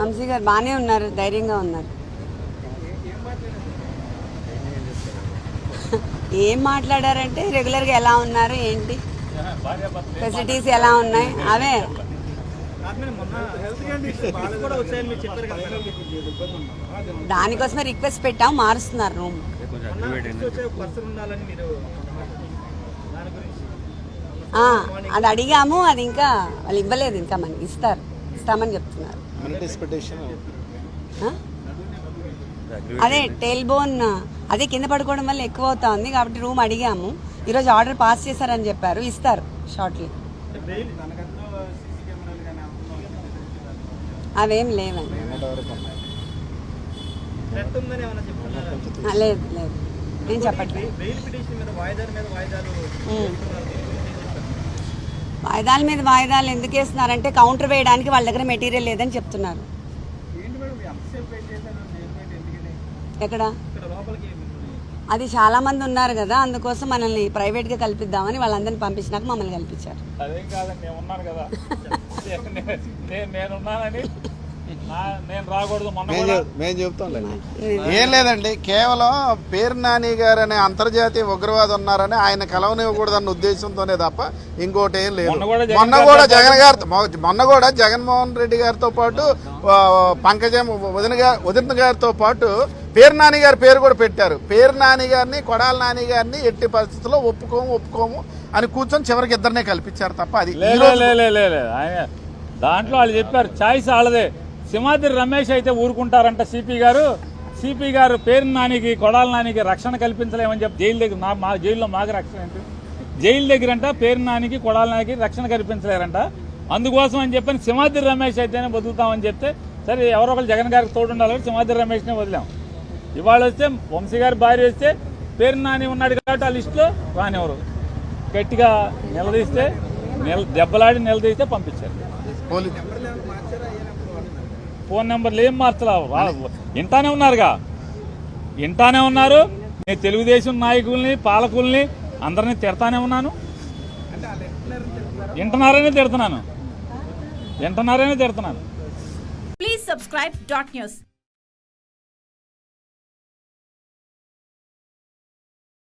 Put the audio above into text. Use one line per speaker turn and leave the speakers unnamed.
వంశీ గారు
బాగానే ఉన్నారు? ధైర్యంగా ఉన్నారు. ఏం మాట్లాడారంటే రెగ్యులర్గా ఎలా ఉన్నారు ఏంటి? ఫెసిలిటీస్ ఎలా ఉన్నాయి? అవే. దానికోసమే రిక్వెస్ట్ పెట్టాం మారుస్తున్నారు రూమ్ ఆ, అది అడిగాము అది ఇంకా వాళ్ళు ఇవ్వలేదు ఇంకా మనకి ఇస్తారు. ఇస్తామని చెప్తున్నారు? అదే టేల్ బోన్ అదే కింద పడుకోవడం వల్ల ఎక్కువ అవుతా ఉంది కాబట్టి రూమ్ అడిగాము ఈరోజు ఆర్డర్ పాస్ చేశారని చెప్పారు ఇస్తారు షార్ట్లీ అవేం లేవండి లేదు లేదు నేను చెప్పట్లేదు
బెయిల్ పిటిషన్ మీద వాయిదాల మీద వాయిదాలు
ఉమ్.
వేస్తున్నారు. దీని గురించి ఏం చెప్తారు?
వాయిదాల మీద వాయిదాలు ఎందుకు వేస్తున్నారంటే కౌంటర్ వేయడానికి వాళ్ళ దగ్గర మెటీరియల్ లేదని చెప్తున్నారు. ఎక్కడ? అది చాలా మంది ఉన్నారు కదా అందుకోసం మనల్ని ప్రైవేట్గా కల్పిద్దామని వాళ్ళందరిని పంపించినాక మమ్మల్ని కల్పించారు.
మేము చెప్తాంలే ఏం లేదండి కేవలం పేరు నాని గారు అనే అంతర్జాతీయ ఉగ్రవాది ఉన్నారని ఆయన కలవనివ్వకూడదన్న ఉద్దేశంతోనే తప్ప ఇంకోటి ఏం లేదు.
మొన్న కూడా జగన్ గారితో
మొన్న కూడా జగన్మోహన్ రెడ్డి గారితో పాటు పంకజం వదిన గారి వదిన గారితో పాటు పేరు నాని గారి పేరు కూడా పెట్టారు. పేరు నాని గారిని కొడాల నాని గారిని ఎట్టి పరిస్థితుల్లో ఒప్పుకోము ఒప్పుకోము అని కూర్చొని చివరికి ఇద్దరినే కల్పించారు తప్ప అది
దాంట్లో వాళ్ళు చెప్పారు చాయిస్ వాళ్ళదే. సింహాద్రి రమేష్ అయితే ఊరుకుంటారంట సిపి గారు. సిపి గారు పేరు నానికి కొడాల నానికి రక్షణ కల్పించలేమని చెప్పి జైలు దగ్గర మా జైల్లో మాకు రక్షణ ఏంటి? జైలు దగ్గర అంట పేరు నానికి కొడాల నానికి రక్షణ కల్పించలేరంట. అందుకోసం అని చెప్పని సింహాద్రి రమేష్ అయితేనే వదులుతామని చెప్తే సరే ఎవరో ఒకరు జగన్ గారికి తోడు ఉండాలని సింహాద్రి రమేష్నే వదిలాం. ఇవాళ వస్తే వంశీ గారి భార్య వస్తే పేరు నాని ఉన్నాడు కాబట్టి ఆ లిస్టులో రానివ్వరు. గట్టిగా నిలదీస్తే నిల దెబ్బలాడి నిలదీస్తే పంపించారు.
పోలీసు
ఫోన్ నెంబర్లు ఏం మార్చలా? వింటానే ఉన్నారుగా. వింటానే ఉన్నారు. నేను తెలుగుదేశం నాయకుల్ని పాలకుల్ని అందరినీ తిడతానే ఉన్నాను. వింటున్నారనే తిడుతున్నాను. వింటున్నారనే తిడుతున్నాను.
Please subscribe dot news